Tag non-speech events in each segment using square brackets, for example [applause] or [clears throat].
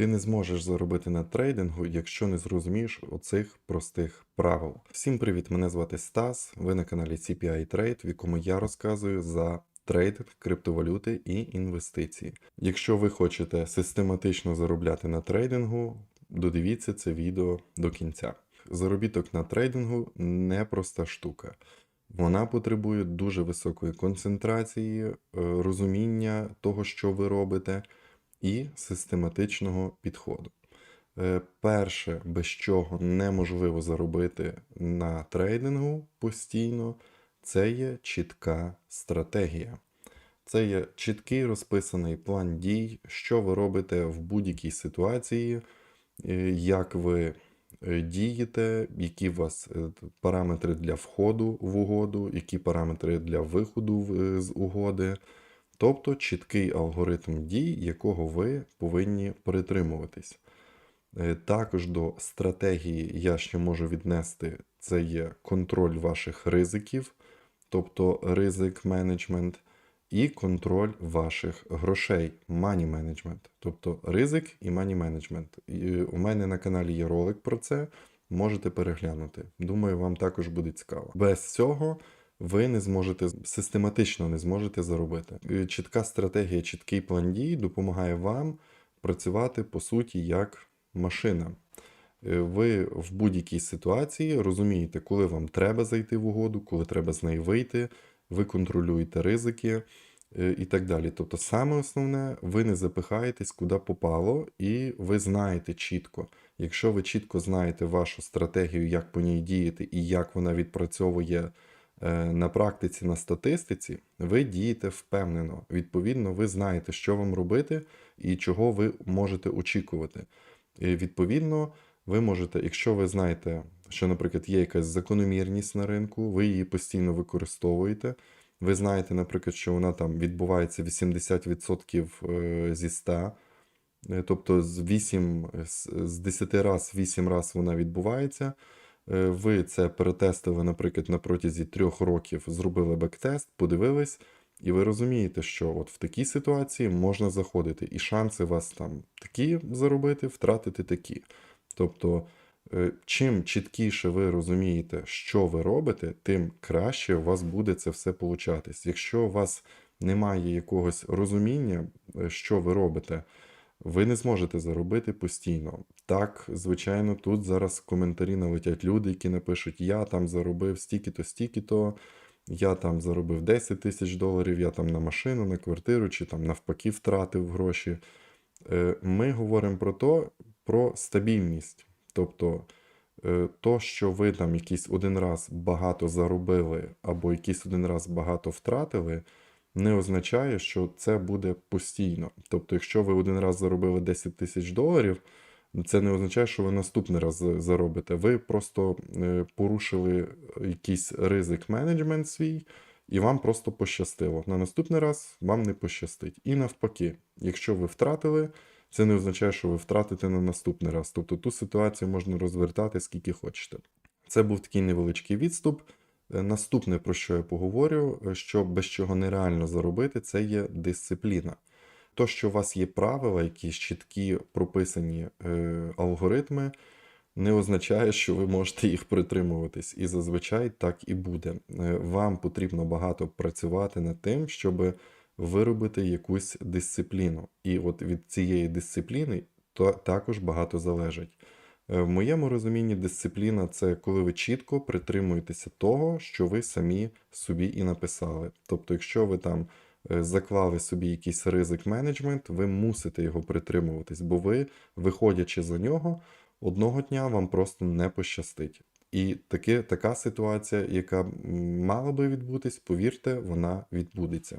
Ти не зможеш заробити на трейдингу, якщо не зрозумієш оцих простих правил. Всім привіт! Мене звати Стас. Ви на каналі CPI Trade, в якому я розказую за трейдинг, криптовалюти і інвестиції. Якщо ви хочете систематично заробляти на трейдингу, додивіться це відео до кінця. Заробіток на трейдингу непроста штука. Вона потребує дуже високої концентрації, е, розуміння того, що ви робите, і систематичного підходу. Е, Перше, без чого неможливо заробити на трейдингу постійно, це є чітка стратегія. Це є чіткий розписаний план дій, що ви робите в будь-якій ситуації, е, як ви е, дієте, які у вас параметри для входу в угоду, які параметри для виходу з угоди. Тобто чіткий алгоритм дій, якого ви повинні притримуватись. Е, Також до стратегії я ще можу віднести це є контроль ваших ризиків, тобто ризик менеджмент, і контроль ваших грошей, money management, тобто ризик і money management. І У мене на каналі є ролик про це, можете переглянути. Думаю, вам також буде цікаво. Без цього ви не зможете систематично не зможете заробити. Е, Чітка стратегія, чіткий план дій допомагає вам працювати по суті як машина. Е, Ви в будь-якій ситуації розумієте, коли вам треба зайти в угоду, коли треба з неї вийти, ви контролюєте ризики е, і так далі. Тобто, саме основне, ви не запихаєтесь куди попало, і ви знаєте чітко. Якщо ви чітко знаєте вашу стратегію, як по ній діяти і як вона відпрацьовує на практиці, на статистиці, ви дієте впевнено. Відповідно, ви знаєте, що вам робити і чого ви можете очікувати. І відповідно, ви можете, якщо ви знаєте, що, наприклад, є якась закономірність на ринку, ви її постійно використовуєте. Ви знаєте, наприклад, що вона там відбувається 80% е, зі 100, Е, тобто з 8, з з 10 раз 8 раз вона відбувається. Е, Ви це перетестили, наприклад, на протязі 3 років, зробили бектест, подивились, і ви розумієте, що от в такій ситуації можна заходити, і шанси вас там такі заробити, втратити такі. Тобто, е, чим чіткіше ви розумієте, що ви робите, тим краще у вас буде це все получатись. Якщо у вас немає якогось розуміння, е, що ви робите, ви не зможете заробити постійно. Так, звичайно, тут зараз в коментарі налетять люди, які напишуть: я там заробив стільки-то, стільки-то, я там заробив 10 тисяч доларів, я там на машину, на квартиру, чи там навпаки втратив гроші. Е, Ми говоримо про то, про стабільність. Тобто, е, то, що ви там якийсь один раз багато заробили, або якийсь один раз багато втратили, не означає, що це буде постійно. Тобто, якщо ви один раз заробили 10 тисяч доларів, це не означає, що ви наступний раз заробите. Ви просто е, порушили якийсь ризик менеджмент свій, і вам просто пощастило. На наступний раз вам не пощастить. І навпаки, якщо ви втратили, це не означає, що ви втратите на наступний раз. Тобто ту ситуацію можна розвертати скільки хочете. Це був такий невеличкий відступ. Е, Наступне, про що я поговорю, е, що без чого нереально заробити, це є дисципліна. То, що у вас є правила, якісь чіткі прописані е, алгоритми, не означає, що ви можете їх притримуватись. І зазвичай так і буде. Е, Вам потрібно багато працювати над тим, щоб виробити якусь дисципліну. І от від цієї дисципліни то також багато залежить. Е, В моєму розумінні дисципліна це коли ви чітко притримуєтеся того, що ви самі собі і написали. Тобто, якщо ви там е, заклали собі якийсь ризик менеджмент, ви мусите його притримуватись, бо ви, виходячи за нього, одного дня вам просто не пощастить. І таки, така ситуація, яка мала би відбутись, повірте, вона відбудеться.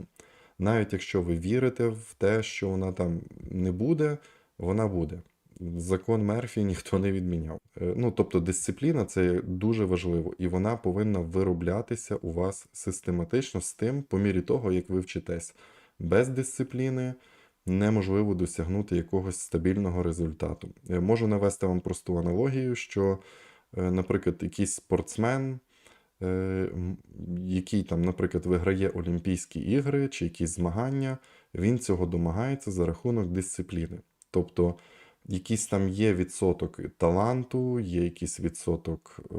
Навіть якщо ви вірите в те, що вона там не буде, вона буде. Закон Мерфі ніхто не відміняв. Е, Ну, тобто, дисципліна це дуже важливо, і вона повинна вироблятися у вас систематично з тим, по мірі того, як ви вчитесь. Без дисципліни неможливо досягнути якогось стабільного результату. Е, Можу навести вам просту аналогію, що, е, наприклад, якийсь спортсмен, який там, наприклад, виграє Олімпійські ігри чи якісь змагання, він цього домагається за рахунок дисципліни. Тобто якийсь там є відсоток таланту, є якийсь відсоток е,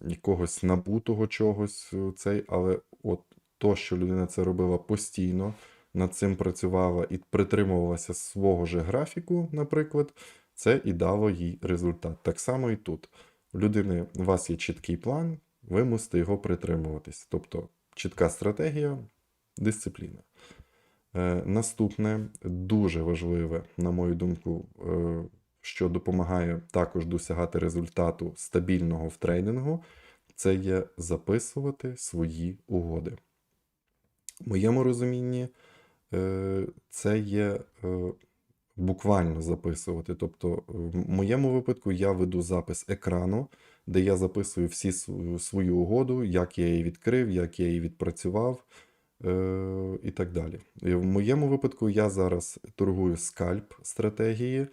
якогось набутого чогось, е, цей, але от то, що людина це робила постійно, над цим працювала і притримувалася свого ж графіку, наприклад, це і дало їй результат. Так само і тут. У людини у вас є чіткий план, ви мусите його притримуватись. Тобто чітка стратегія, дисципліна. Е, Наступне дуже важливе, на мою думку, е, що допомагає також досягати результату стабільного в трейдингу, це є записувати свої угоди. В моєму розумінні, е, це є буквально записувати. Тобто, в моєму випадку я веду запис екрану, де я записую всі свою угоду, як я її відкрив, як я її відпрацював і так далі. В моєму випадку я зараз торгую скальп стратегії,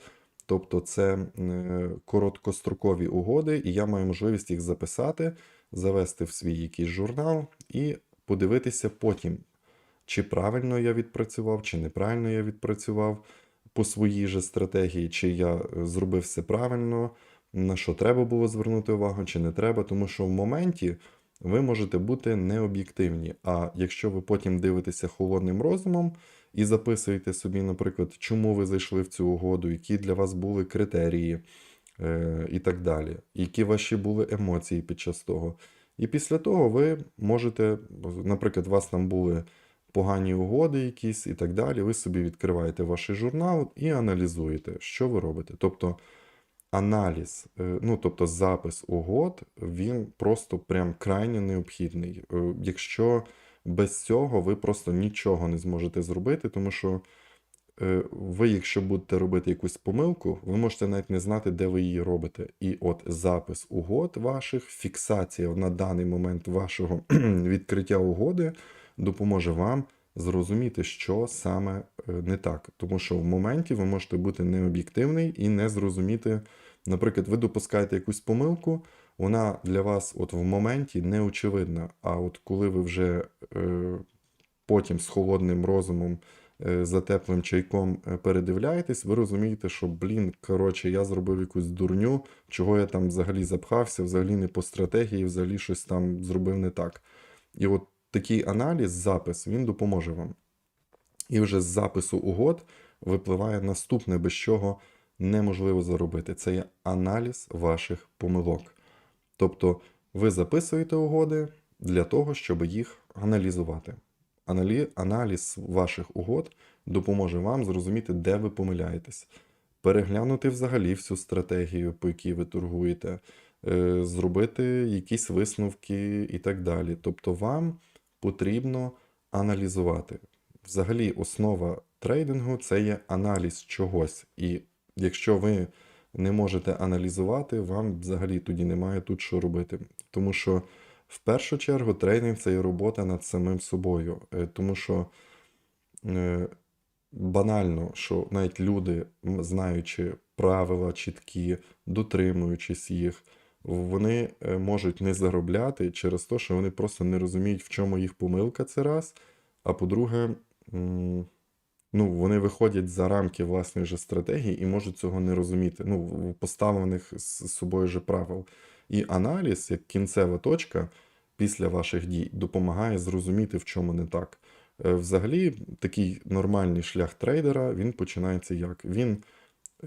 тобто це е, короткострокові угоди, і я маю можливість їх записати, завести в свій якийсь журнал і подивитися потім, чи правильно я відпрацював, чи неправильно я відпрацював по своїй же стратегії, чи я е, зробив все правильно, на що треба було звернути увагу, чи не треба, тому що в моменті ви можете бути необ'єктивні. А якщо ви потім дивитеся холодним розумом і записуєте собі, наприклад, чому ви зайшли в цю угоду, які для вас були критерії е, і так далі, які ваші були емоції під час того. І після того ви можете, наприклад, у вас там були погані угоди якісь і так далі. Ви собі відкриваєте ваш журнал і аналізуєте, що ви робите. Тобто аналіз, е, ну тобто запис угод, він просто прям крайне необхідний. Е, Якщо без цього ви просто нічого не зможете зробити, тому що е, ви, якщо будете робити якусь помилку, ви можете навіть не знати, де ви її робите. І от запис угод ваших, фіксація на даний момент вашого [clears throat] відкриття угоди допоможе вам зрозуміти, що саме не так. Тому що в моменті ви можете бути необ'єктивний і не зрозуміти, наприклад, ви допускаєте якусь помилку, вона для вас от в моменті не очевидна. А от коли ви вже е, потім з холодним розумом, е, за теплим чайком е, передивляєтесь, ви розумієте, що, блін, коротше, я зробив якусь дурню, чого я там взагалі запхався, взагалі не по стратегії, взагалі щось там зробив не так. І от такий аналіз, запис, він допоможе вам. І вже з запису угод випливає наступне, без чого неможливо заробити. Це є аналіз ваших помилок. Тобто ви записуєте угоди для того, щоб їх аналізувати. Аналі... Аналіз ваших угод допоможе вам зрозуміти, де ви помиляєтесь, переглянути взагалі всю стратегію, по якій ви торгуєте, е, зробити якісь висновки і так далі. Тобто вам потрібно аналізувати. Взагалі, основа трейдингу це є аналіз чогось. І якщо ви не можете аналізувати, вам взагалі тоді немає тут що робити. Тому що в першу чергу трейдинг це є робота над самим собою. Е, Тому що е, банально, що навіть люди, знаючи правила чіткі, дотримуючись їх, вони е, можуть не заробляти через те, що вони просто не розуміють, в чому їх помилка це раз. А по-друге, ну, вони виходять за рамки власної же стратегії і можуть цього не розуміти, ну, поставлених з собою же правил. І аналіз, як кінцева точка після ваших дій, допомагає зрозуміти, в чому не так. Е, Взагалі, такий нормальний шлях трейдера він починається як? Він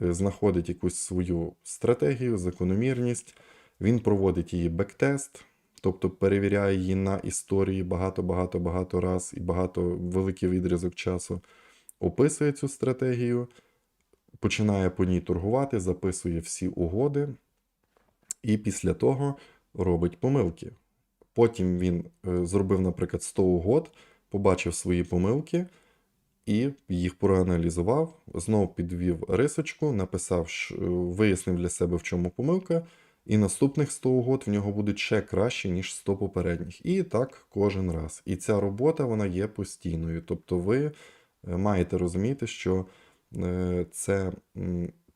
е, знаходить якусь свою стратегію, закономірність, він проводить її бектест, тобто перевіряє її на історії багато-багато-багато раз і багато великий відрізок часу, описує цю стратегію, починає по ній торгувати, записує всі угоди, і після того робить помилки. Потім він е, зробив, наприклад, 100 угод, побачив свої помилки і їх проаналізував, знову підвів рисочку, написав, е, вияснив для себе, в чому помилка, і наступних 100 угод в нього будуть ще краще, ніж 100 попередніх. І так кожен раз. І ця робота вона є постійною. Тобто ви маєте розуміти, що е, це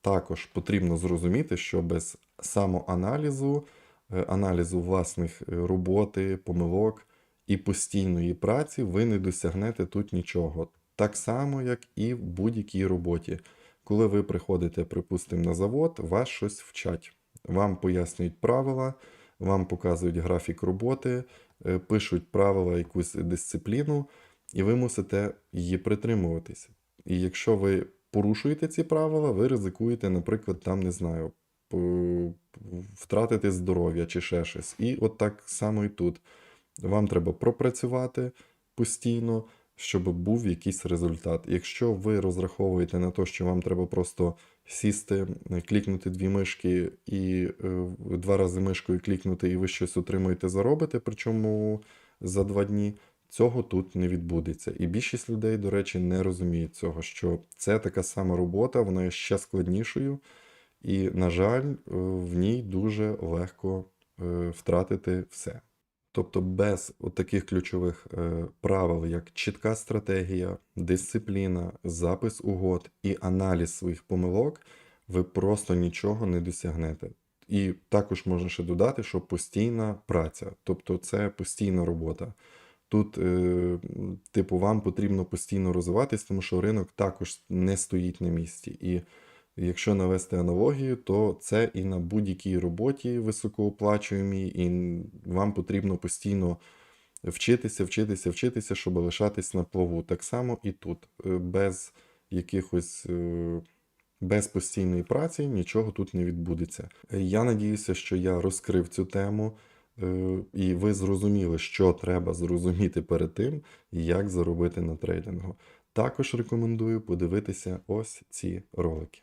також потрібно зрозуміти, що без самоаналізу, е, аналізу власних е, роботи, помилок і постійної праці ви не досягнете тут нічого. Так само, як і в будь-якій роботі. коли ви приходите, припустимо, на завод, вас щось вчать. Вам пояснюють правила, вам показують графік роботи, е, пишуть правила, якусь дисципліну, і ви мусите її притримуватися. І якщо ви порушуєте ці правила, ви ризикуєте, наприклад, там, не знаю, втратити здоров'я чи ще щось. І от так само і тут. Вам треба пропрацювати постійно, щоб був якийсь результат. Якщо ви розраховуєте на те, що вам треба просто сісти, клікнути дві мишки і е, два рази мишкою клікнути, і ви щось отримуєте, заробите, причому за два дні. Цього тут не відбудеться. І більшість людей, до речі, не розуміють цього, що це така сама робота, вона є ще складнішою, і, на жаль, е, в ній дуже легко е, втратити все. Тобто без таких ключових е, правил, як чітка стратегія, дисципліна, запис угод і аналіз своїх помилок, ви просто нічого не досягнете. І також можна ще додати, що постійна праця, тобто це постійна робота. Тут, е, типу, вам потрібно постійно розвиватись, тому що ринок також не стоїть на місці. І якщо навести аналогію, то це і на будь-якій роботі високооплачуємій, і вам потрібно постійно вчитися, вчитися, вчитися, щоб лишатись на плаву. Так само і тут. Е, Без якихось. е, Без постійної праці нічого тут не відбудеться. Я надіюся, що я розкрив цю тему, і ви зрозуміли, що треба зрозуміти перед тим, як заробити на трейдингу. Також рекомендую подивитися ось ці ролики.